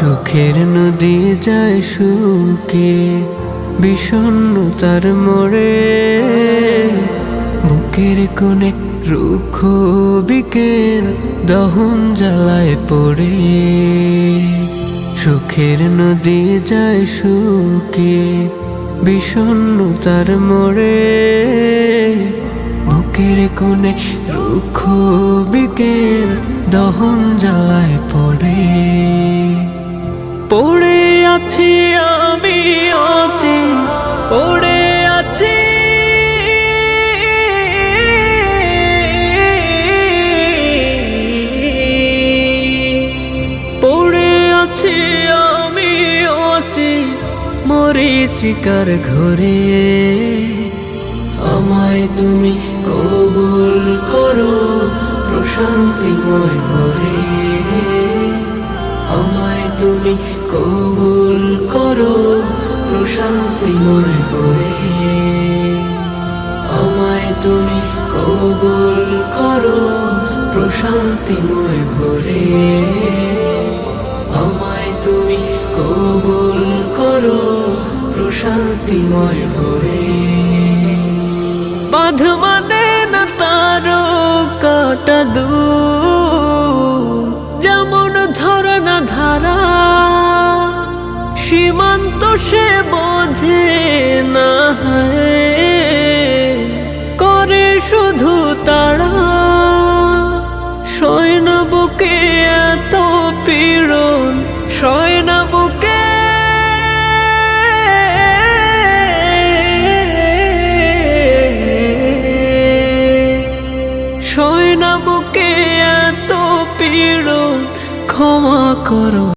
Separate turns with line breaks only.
চোখের নদী যায় শুকে, বিষণ্ণতার মোড়ে। বুকের কোণে রুক্ষ বিকেল, দহন জ্বালায় পড়ে। চোখের নদী যায় শুকে, বিষণ্ণতার মোড়ে। বুকের কোণে রুক্ষ বিকেল, দহন জ্বালায় পড়ে আছি আমি আছি, পড়ে আছি। পড়ে আছি আমি আছি মরিচিকার ঘরে। আমায় তুমি কবুল করো, প্রশান্তিময় তুমি কবুল করো প্রশান্তিময় ভরে আমায় তুমি কবুল করো প্রশান্তিময় ভরে আমায় তুমি কবুল করো প্রশান্তিময় ভরে বাঁধ মানে না তার কাটা দু সে বোঝে না। করে শুধু তারা সয়ন বুকে এত পীড়ন, সয়ন বুকে সয়না বুকে এত পীড়ন, ক্ষমা করো